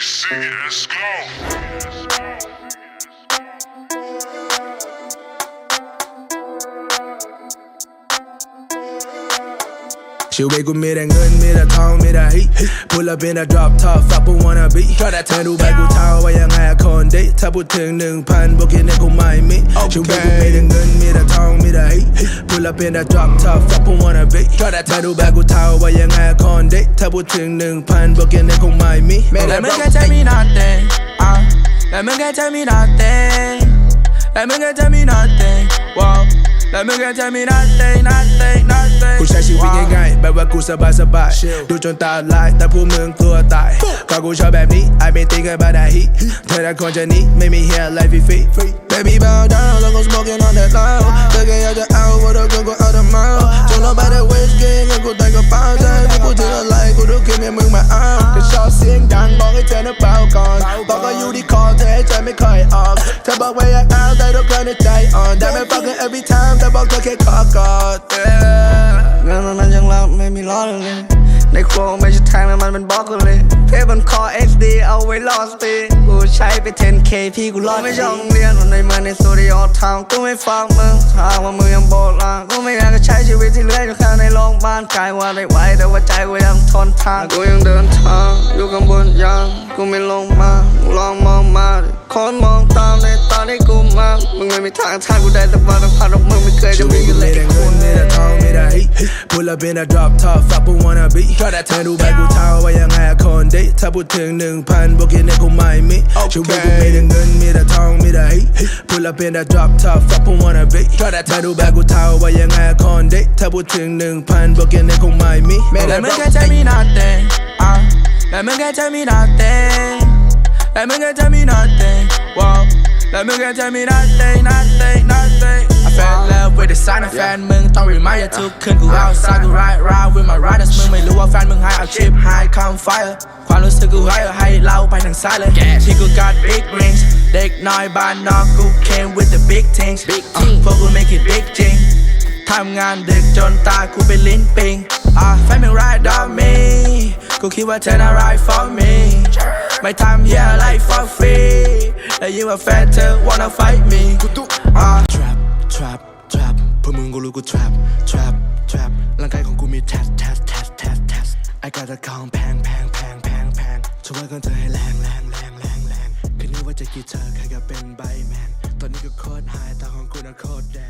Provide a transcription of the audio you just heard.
AC, let's go. ชีวิตกูมีแต่เงินมีแต่ทองมีแต่ฮิพูดแล้วเป็นแต่ drop top fuck กู wanna be เธอดูไปกูเท่าว่ายังไงอะคนดี พูดแล้วเป็นแต่ drop top fuck กู wanna be เธอดูไปกูเท่าว่ายังไงอะคนดีถ้าพูดถึงหนึ่งพันบวกกินเนี่ยกูไม่มี Let me get tell me nothing. Uh, let me get tell me nothing. Let me get tell me nothing. Wow. Let me get tell me nothing, nothing, nothing. กูใช้ชีวิต Wow. ง่ายๆแบบว่ากูสบายสบายๆดูจนตาลายแต่พวกมึงกลัวตายก็กูชอบแบบนี้ I been thinking about that heat เธอแต่คนจะนี้ไม่มี hair life is free Baby bow down แล้วก็ smoking on that loud เธอแค่อยากจะเอาว่าเราเกินกูเอาแต่เมาจนเราไปได้เวสเกงกูแต่งกระเป๋าใจถ้าพูดถึงอะไรกูรู้คิดให้มึงมาเอาจะชอบเสียงดังบอกให้เธอน่ะเบาก่อนบอกก็อยู่ที่คอเธอให้ใจไม่ค่อยออกเธอบอกว่าอยากเอาแต่ทุกครั้งในใจอ่อนได้ไม่ fucking every time แต่บอกเธอแค่ขอกอด ไม่มีล้อเลยในครัวไม่ใช่แทงแล้วมันเป็นบล็อกเลย เพจบนคอ XD เอาไว้รอสปีกูใช้ไป 10k พี่กูรอดไม่ช่องเรียนวันในเมืองในสตูดิโอทาวกูไม่ฟังมึงถ้าว่ามึงยังโบราณกูไม่อยากจะใช้ชีวิตที่เหลืออยู่แค่ในโรงพยาบาลกายว่าได้ไหวแต่ว่าใจกูยังทนทานกูยังเดินทาง อยู่ข้างบนยางกูไม่ลงมาลองมองมาดิคนมองตามในตอนที่กูมามึงไม่มีทางทางกูได้แต่ว่าต้องผ่านของมึงไม่เคยจะมีกันเลยมีแต่เงินมีแต่ทองมีแต่ฮิพูด แล้วเป็นแต่ drop top fuck กู wanna be เธอดูไปกูเท่าว่ายังไงอะคนดีถ้าพูดถึงหนึ่งพันบวกกินเนี่ยกูไม่มีชีวิตกูมีแต่เงินมีแต่ทองมีแต่ฮิพูดแล้วเป็นแต่ drop top fuck กู wanna be เธอดูไปกูเท่าว่ายังไงอะคนดีถ้าพูดถึงหนึ่งพันบวกกินเนี่ยกูไม่มี Let me get tell me nothing. Uh, let me get tell me nothing. Let me get tell me nothing. Wow. Let me get tell me nothing, nothing, nothing. I fell in love with the sign of แฟนมึงต้อง remind อย่าทุกคืนกู outside กู ride round with my riders มึงไม่รู้ว่าแฟนมึง high เอา chip high come fire ความรู้สึกกู higher ให้เล่าไปทางซ้ายเลยที่กู got big rings เด็กน้อยบ้านนอกกู came with the big things อะพวกกู make it big จริงทำงานดึกจนตากูเป็นลิ้นปิงอะแฟนมึง ride on me กูคิดว่าเธอน่า ride for me ไม่ทำเหี้ยอะไร for free และยิ่งว่าแฟนเธอ wanna fight me อะ กมึงกูรู้กู trap trap trap ร่างกายของกูมี tat tat tat tat tat ไอ้กาจะของแพงแพงแพงแพงแพงช่วยกันเธอให้แรงแรงแรงแรงแรงคืนนี้ว่าจะกี่เธอใครก็เป็นใบแมนตอนนี้ก็โคตรหายตาของกูน่ะโคตรแดง